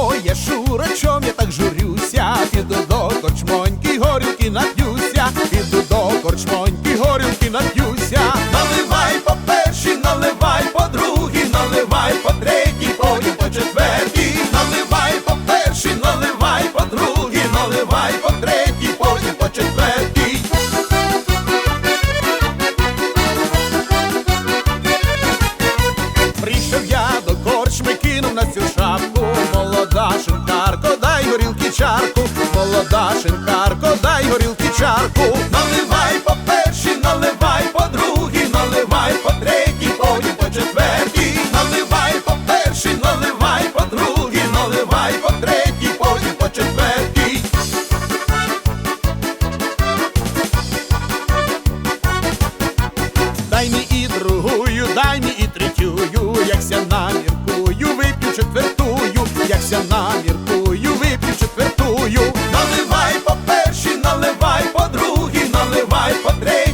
Моє шура, чом я так журюся, піду до корчмоньки, горілки нап'юся, піду до корчмоньки, горілки нап'юся, наливай по перші, наливай по другій, наливай по третій, потім по четверті, наливай по перші, наливай по другій, наливай по третій, потім по четверті. Прийшов я до корчми, кинув на цю Молода шинкарко, дай горілки чарку, молода шинкарко, дай горілки чарку. Дивися наміркую, вип'ю четвертую, наливай по першій, наливай по другій, наливай по третій.